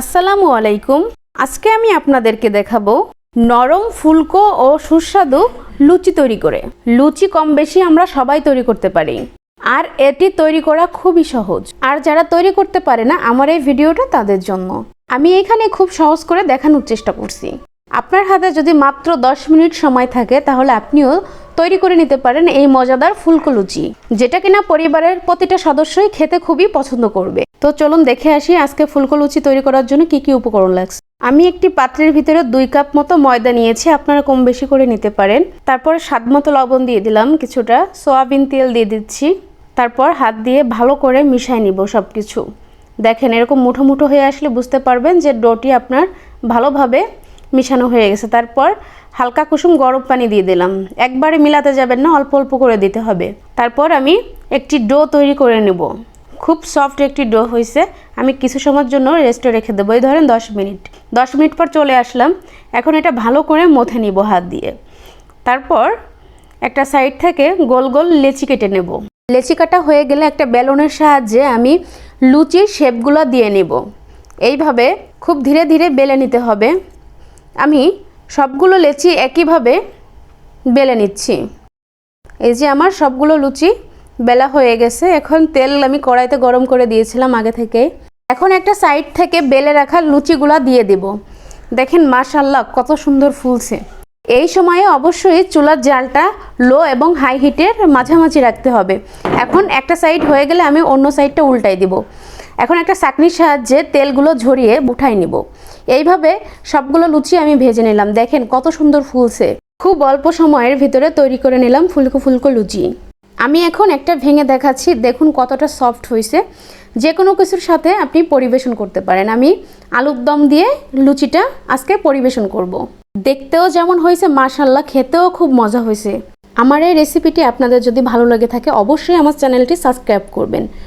আসসালামু আলাইকুম। আজকে আমি আপনাদেরকে দেখাবো নরম ফুলকো ও সুস্বাদু লুচি তৈরি করে। লুচি কম বেশি আমরা সবাই তৈরি করতে পারি। আর এটি তৈরি করা খুবই সহজ। আর যারা তৈরি করতে পারে না, আমার এই ভিডিওটা তাদের জন্য। আমি এখানে খুব সহজ করে দেখানোর চেষ্টা করছি। আপনার হাতে যদি মাত্র 10 মিনিট সময় থাকে, তাহলে আপনিও তৈরি করে নিতে পারেন এই মজাদার ফুলকো লুচি যেটা কিনা পরিবারের প্রতিটা সদস্যই খেতে খুবই পছন্দ করবে। তো চলুন দেখে আসি আজকে ফুলকো লুচি তৈরি করার জন্য কি কি উপকরণ লাগছে। আমি একটি পাত্রের ভিতরে দুই কাপ মতো ময়দা নিয়েছি, আপনারা কম বেশি করে নিতে পারেন। তারপরে স্বাদ মতো লবণ দিয়ে দিলাম, কিছুটা সোয়াবিন তেল দিয়ে দিচ্ছি। তারপর হাত দিয়ে ভালো করে মিশাই নিব সব কিছু দেখেন এরকম মুঠো মুঠো হয়ে আসলে বুঝতে পারবেন যে ডোটি আপনার ভালোভাবে মিশানো হয়ে গেছে। তারপর হালকা কুসুম গরম পানি দিয়ে দিলাম। একবারে মিলাতে যাবেন না, অল্প অল্প করে দিতে হবে। তারপর আমি একটি ডো তৈরি করে নেব। খুব সফট একটি ডো হয়েছে। আমি কিছু সময়ের জন্য রেস্টে রেখে দেবো। এই ধরেন দশ মিনিট। দশ মিনিট পর চলে আসলাম। এখন এটা ভালো করে মথে নিব হাত দিয়ে। তারপর একটা সাইড থেকে গোল গোল লেচি কেটে নেব। লেচি কাটা হয়ে গেলে একটা বেলুনের সাহায্যে আমি লুচির শেপগুলো দিয়ে নেব। এইভাবে খুব ধীরে ধীরে বেলে নিতে হবে। আমি সবগুলো লেচি একইভাবে বেলে নিচ্ছি। এই যে আমার সবগুলো লুচি বেলা হয়ে গেছে। এখন তেল আমি কড়াইতে গরম করে দিয়েছিলাম আগে থেকে। এখন একটা সাইড থেকে বেলে রাখা লুচিগুলা দিয়ে দেব। দেখেন মাশাল্লাহ কত সুন্দর ফুলছে। এই সময়ে অবশ্যই চুলার জালটা লো এবং হাই হিটের মাঝামাঝি রাখতে হবে। এখন একটা সাইড হয়ে গেলে আমি অন্য সাইডটা উল্টাই দিব। এখন একটা চাকনির সাহায্যে তেলগুলো ঝরিয়ে উঠাই নিব। এইভাবে সবগুলো লুচি আমি ভেজে নিলাম। দেখেন কত সুন্দর ফুলছে। খুব অল্প সময়ের ভিতরে তৈরি করে নিলাম ফুলকো ফুলকো লুচি। আমি এখন একটা ভেঙে দেখাচ্ছি। দেখুন কতটা সফট হয়েছে। যে কোনো কিছুর সাথে আপনি পরিবেশন করতে পারেন। আমি আলুর দম দিয়ে লুচিটা আজকে পরিবেশন করব। দেখতেও যেমন হয়েছে মাশাল্লাহ খেতেও খুব মজা হয়েছে। আমার এই রেসিপিটি আপনাদের যদি ভালো লেগে থাকে, অবশ্যই আমার চ্যানেলটি সাবস্ক্রাইব করবেন।